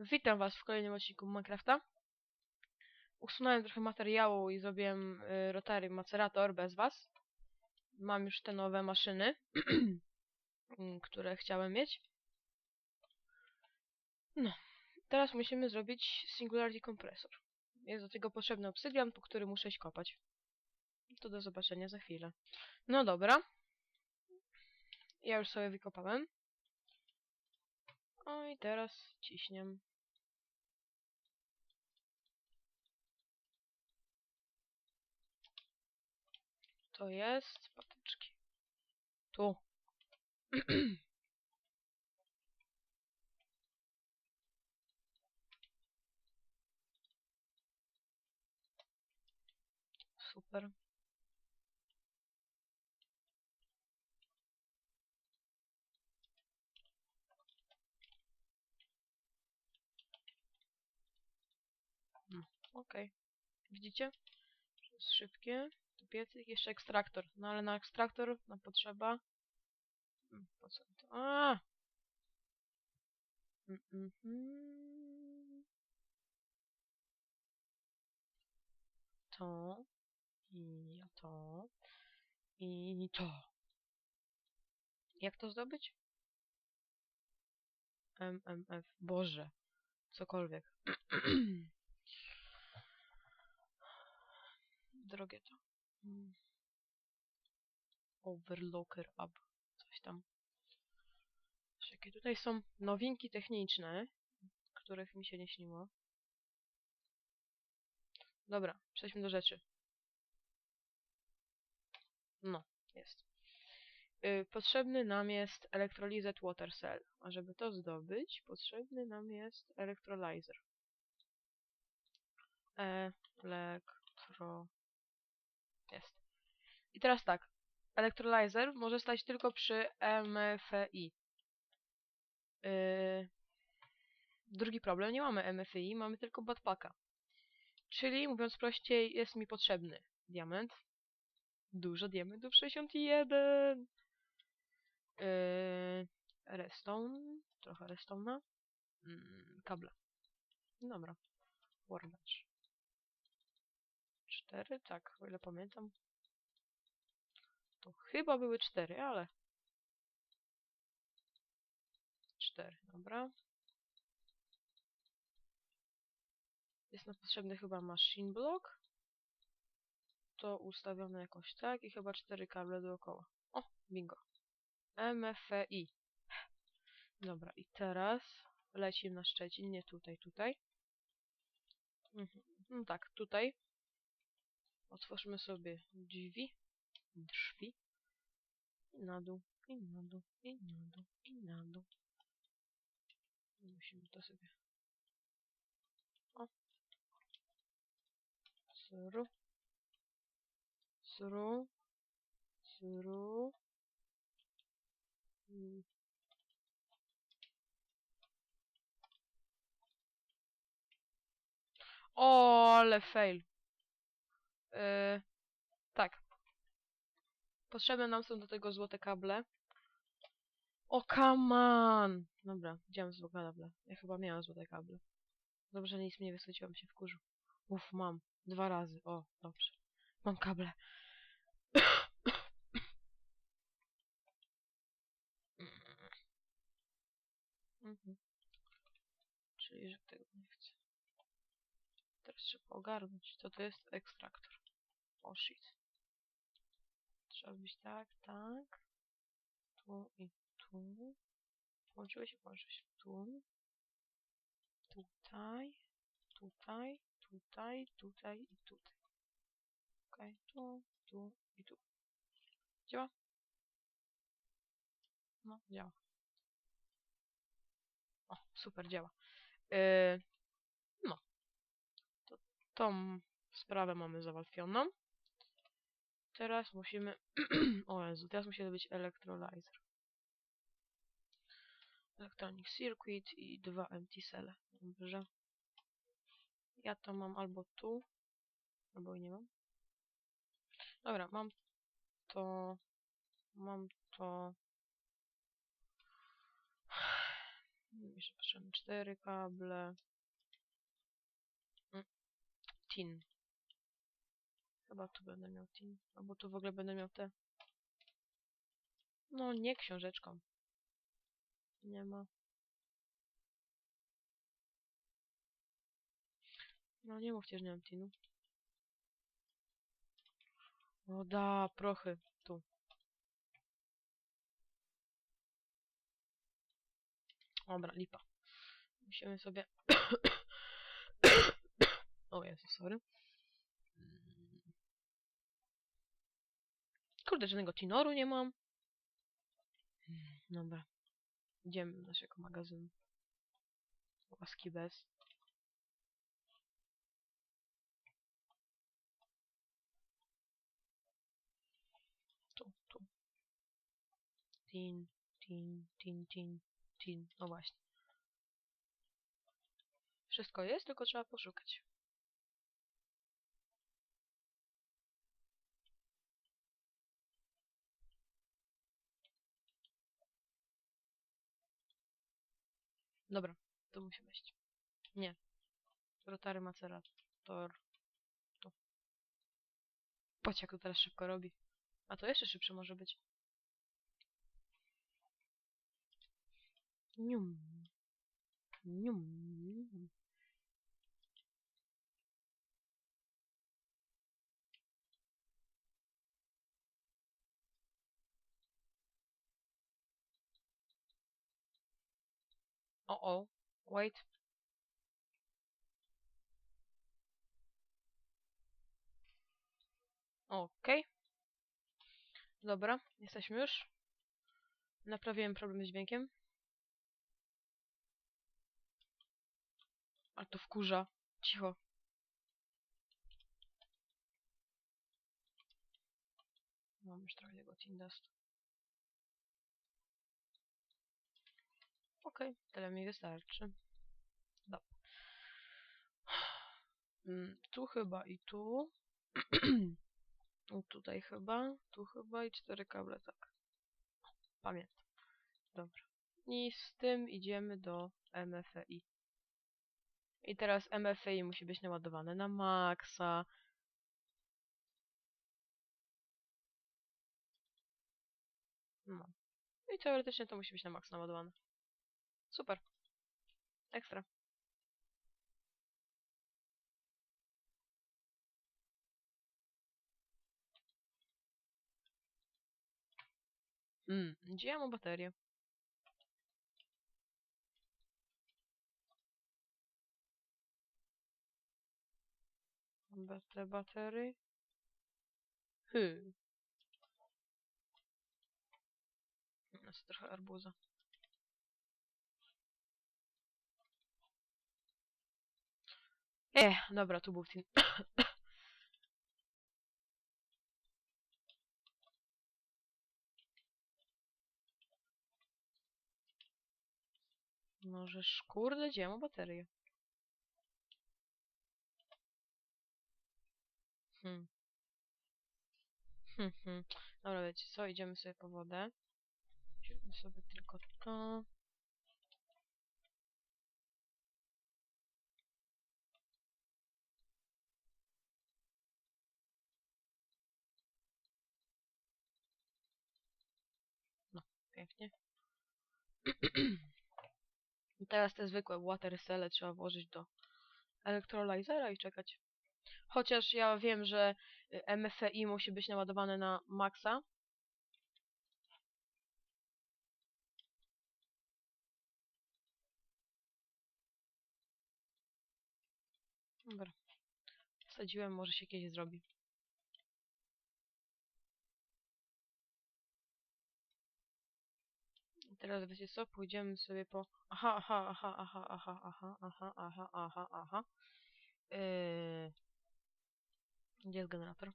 Witam was w kolejnym odcinku Minecrafta. Usunąłem trochę materiału i zrobiłem y, Rotary Macerator bez was. Mam już te nowe maszyny, mm, które chciałem mieć. No, teraz musimy zrobić Singularity Compressor. Jest do tego potrzebny obsydian, po który muszę iść kopać. To do zobaczenia za chwilę. No dobra. Ja już sobie wykopałem. O i teraz ciśniem. To jest patyczki. Tu. Super. Okej. Widzicie? To jest szybkie. Tu piecyk, jeszcze ekstraktor. No ale na ekstraktor nam potrzeba... Mm, Po co to? A! Mm, mm, mm. To. I to. I to. Jak to zdobyć? MMF. Boże. Cokolwiek. Drogie to. Mm. Overlocker up. Coś tam. Jakie tutaj są nowinki techniczne, których mi się nie śniło. Dobra, przejdźmy do rzeczy. No, jest. Y, potrzebny nam jest Electrolyzed Water Cell. A żeby to zdobyć, potrzebny nam jest Electrolyzer. Elektro... Jest. I teraz tak. Elektrolizer może stać tylko przy MFI. Yy... Drugi problem, nie mamy MFI, mamy tylko Batpacka. Czyli, mówiąc prościej, jest mi potrzebny diament. Dużo diamentów, 61! Yy... Redstone, trochę redstone'a. Mm, kabla. Dobra. Warbench. 4, tak, o ile pamiętam. To chyba były 4, ale... 4, dobra. Jest nam potrzebny chyba machine block. To ustawione jakoś tak i chyba 4 kable dookoła. O, bingo. MFI. Dobra, i teraz lecimy na Szczecin, nie tutaj, tutaj. Mhm. No tak, tutaj. Otwórzmy sobie drzwi. Drzwi. I na dół, i na dół, i na dół, i na dół. Musimy to sobie... O. Sru. Sru. Sru. Mm. O, ale fail. Yy, tak. Potrzebne nam są do tego złote kable. O, come on! Dobra, widziałem złote kable. Ja chyba miałem złote kable. Dobrze, że nic mnie nie wysyciłem się w kurzu. Uff, mam. Dwa razy. O, dobrze. Mam kable. Mhm. Czyli, że tego nie chcę. Trzeba ogarnąć, co to jest ekstraktor. O shit. Trzeba być tak, tak. Tu i tu. Połączyły się, połączyły się. Tu. Tutaj. Tutaj. Tutaj. Tutaj i tutaj. Okej, tu, tu i tu. Działa? No, działa. O, super, działa. Yy. To, tą sprawę mamy załatwioną. Teraz musimy... o Jezu, teraz musi być electrolyzer. Electronic Circuit i dwa empty celle. Dobrze. Ja to mam albo tu, albo i nie mam. Dobra, mam to... Mam to... Jeszcze potrzebne cztery kable. Tin. Chyba tu będę miał tin. Albo tu w ogóle będę miał te. No nie książeczką. Nie ma. No nie mówcie, że nie mam tinu. O da, prochy. Tu. Dobra, lipa. Musimy sobie... sorry. Kurde, żadnego tinoru nie mam. Dobra. Idziemy do naszego magazynu. Łaski bez. Tu, tu. Tin, tin, tin, tin, tin. No właśnie. Wszystko jest, tylko trzeba poszukać. Dobra, tu musi wejść. Nie. Rotary macerator. Tu. Patrz jak to teraz szybko robi. A to jeszcze szybsze może być. Nium. Nium. O. Wait. Okej. Dobra, jesteśmy już. Naprawiłem problem z dźwiękiem. A to wkurza. Cicho. Mam już trochę tego Tindust. Okej, tyle mi wystarczy. Dobra. Mm, Tu chyba i tu. Tutaj chyba, tu chyba i cztery kable, tak. Pamiętam. Dobra. I z tym idziemy do MFI. I teraz MFI musi być naładowane na maksa. No. I teoretycznie to musi być na maks naładowane. Super. Ekstra. Mm, gdzie ja mam baterię? Ba- Te baterie? Hy. Jest trochę arbuza. Eh, dobra, tu był tin. Możesz, kurde, gdzie mam baterię? Hmm. Hmm, hmm. Dobra, wiecie co, idziemy sobie po wodę. Weźmy sobie tylko to. Pięknie. I teraz te zwykłe water trzeba włożyć do elektrolizera i czekać. Chociaż ja wiem, że y, MFI musi być naładowane na maksa. Dobra. Wsadziłem, może się kiedyś zrobi. I teraz wiecie co? Pójdziemy sobie po... Aha, aha, aha, aha, aha, aha, aha, aha, aha, aha. Yy... Gdzie jest generator?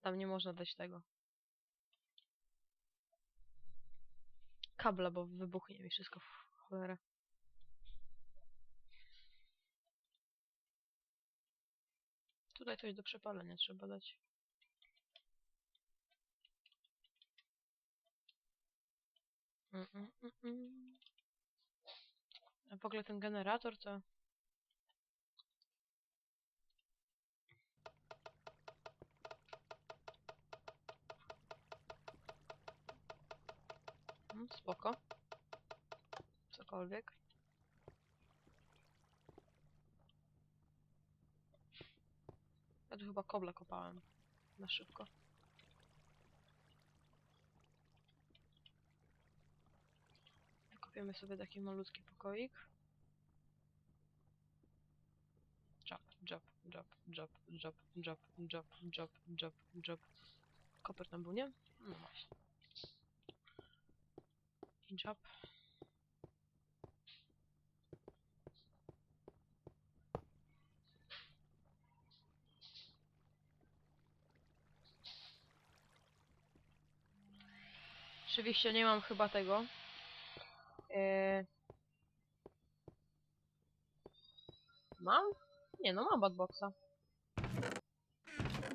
Tam nie można dać tego. Kabla, bo wybuchnie mi wszystko w cholerę. Tutaj coś do przepalenia trzeba dać. Mm, mm, mm. A w ogóle ten generator to... Spoko. Cokolwiek. Ja tu chyba kobla kopałem. Na szybko. Kopiemy sobie taki malutki pokoik. Job, job, job, job, job, job, job, job, job, job. Koper tam był, nie? No właśnie. I. Oczywiście nie mam chyba tego. Eee... Mam? Nie no, mam badboxa.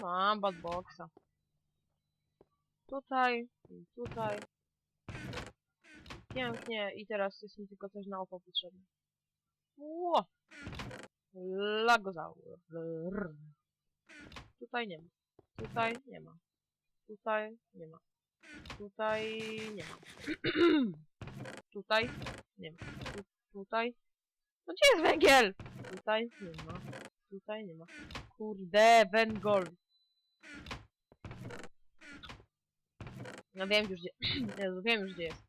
Mam badboxa. Tutaj, i tutaj. Pięknie. I teraz jest mi tylko coś na oko potrzebne. Ło! Lagozaur. Tutaj nie ma. Tutaj nie ma. Tutaj nie ma. Tutaj nie ma. Tutaj nie ma. Tu, tutaj. No gdzie jest węgiel? Tutaj nie ma. Tutaj nie ma. Kurde, węgol. No wiem już gdzie. Jezu, wiem już gdzie jest.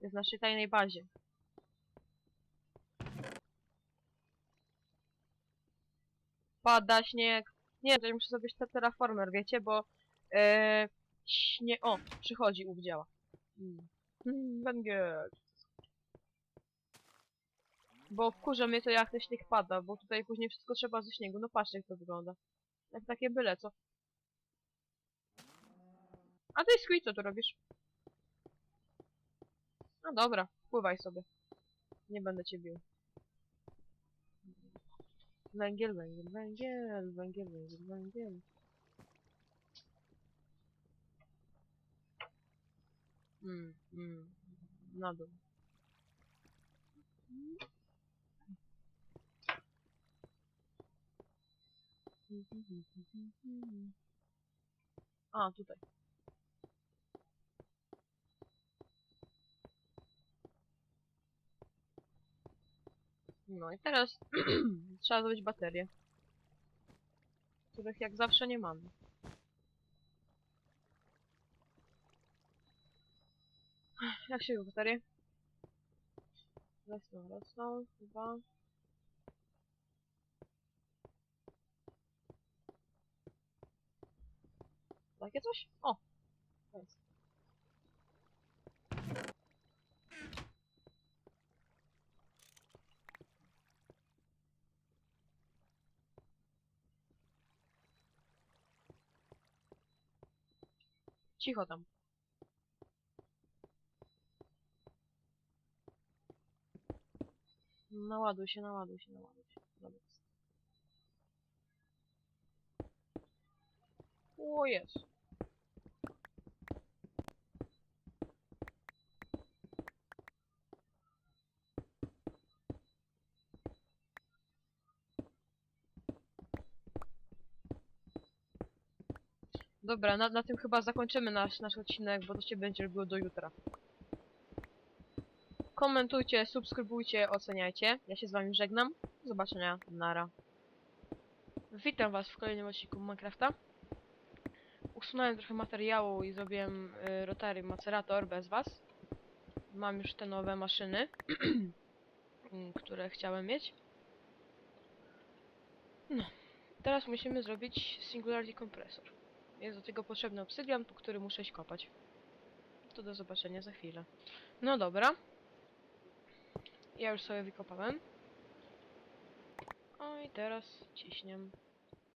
Jest w naszej tajnej bazie. Pada śnieg. Nie, to muszę zrobić te terraformer, wiecie, bo e, śnie... O, przychodzi, ów działa. Mm. Mm, Węgiel. Bo wkurza mnie to jak ten śnieg pada, bo tutaj później wszystko trzeba ze śniegu. No patrzcie jak to wygląda. Jak takie byle co. A ty Squid, co tu robisz? No dobra, pływaj sobie. Nie będę cię bił. Węgiel, węgiel, węgiel, węgiel, węgiel, węgiel. Mm, mm, na dół. A, tutaj. No i teraz trzeba zrobić baterie. Których jak zawsze nie mamy. Jak się baterie? Redstone, redstone, chyba. Takie coś? O! Jest. Cicho tam. Naładuj się, naładuj się, naładuj się. Dobra. O, jest. Dobra, na, na tym chyba zakończymy nasz, nasz odcinek, bo to się będzie robiło do jutra. Komentujcie, subskrybujcie, oceniajcie. Ja się z wami żegnam. Do zobaczenia. Nara. Witam was w kolejnym odcinku Minecrafta. Usunąłem trochę materiału i zrobiłem y, Rotary Macerator bez was. Mam już te nowe maszyny, mm, które chciałem mieć. No. Teraz musimy zrobić Singularity Compressor. Jest do tego potrzebny obsydian, po który muszę kopać. To do zobaczenia za chwilę. No dobra. Ja już sobie wykopałem. O i teraz ciśniem.